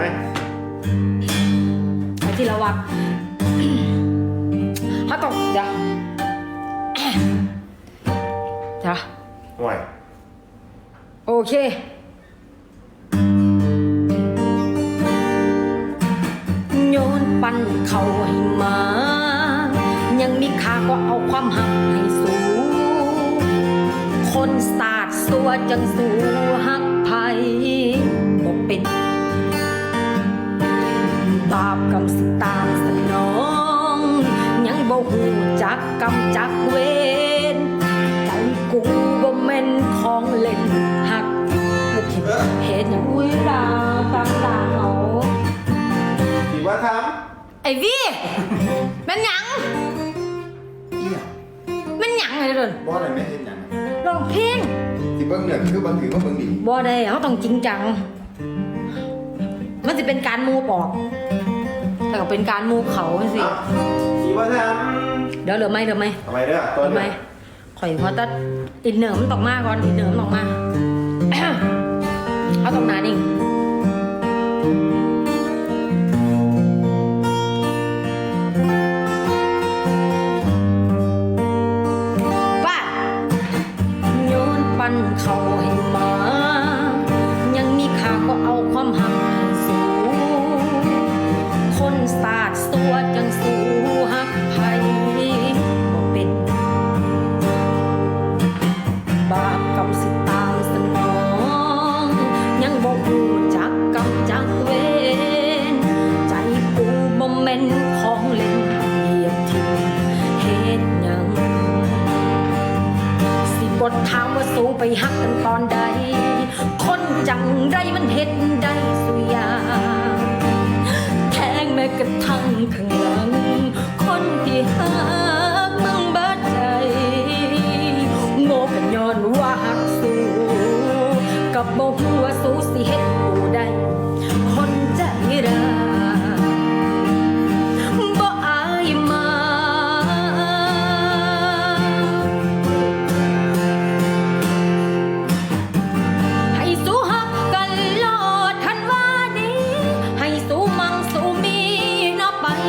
ไหมไปที่ระวังเขาต้องเดี๋ยวเดี๋ยวห่วยโอเคโยนปันเขาให้มา ยังมีค่าก็เอาความหักให้สูคนสาดสัวจังสูหักไทยบอกเป็น บาปกรรมสิตามสนอง ยังบ่หูจักกรรมจักเวรใจกูบ่แม่นของเล่นหักบ่คิดเหตุหยังอุ้ยดาวต่างดาวสิว่าทไอ้วี่แม่นหยังำเอี่ยแม่นหยังไอ้เดินบ่อะไรไม่เห็นอย่างร้องเพลงสิเบิ้งเนี่ยคือบางถือว่าเบิ้งดีบ่ได้เขาต้องจริงจัง มันจะเป็นการมูปอก แต่ก็เป็นการมูเขาสิอะสิว่าทเดี๋ยวเหลือไหมเหลือไหมำทำไมเด้อต้นทำไมเนี่ยข่อยเพราะตัดอินเนอร์มันตกมาก่อนอินเนอร์มันตกมา เอาตรงนั้นเองป้าโยนปันเขาให้มา ยังมีค่าก็เอาความหัก ไปหักกันตอนใด คนจังไรมันเห็ดได้สุยา แทงแม้กระทั่งข้าง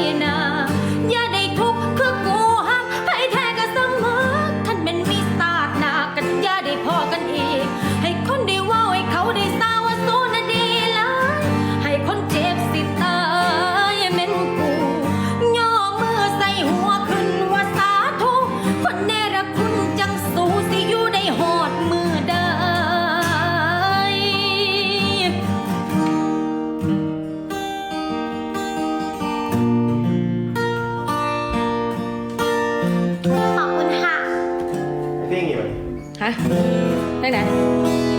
เน ขอบ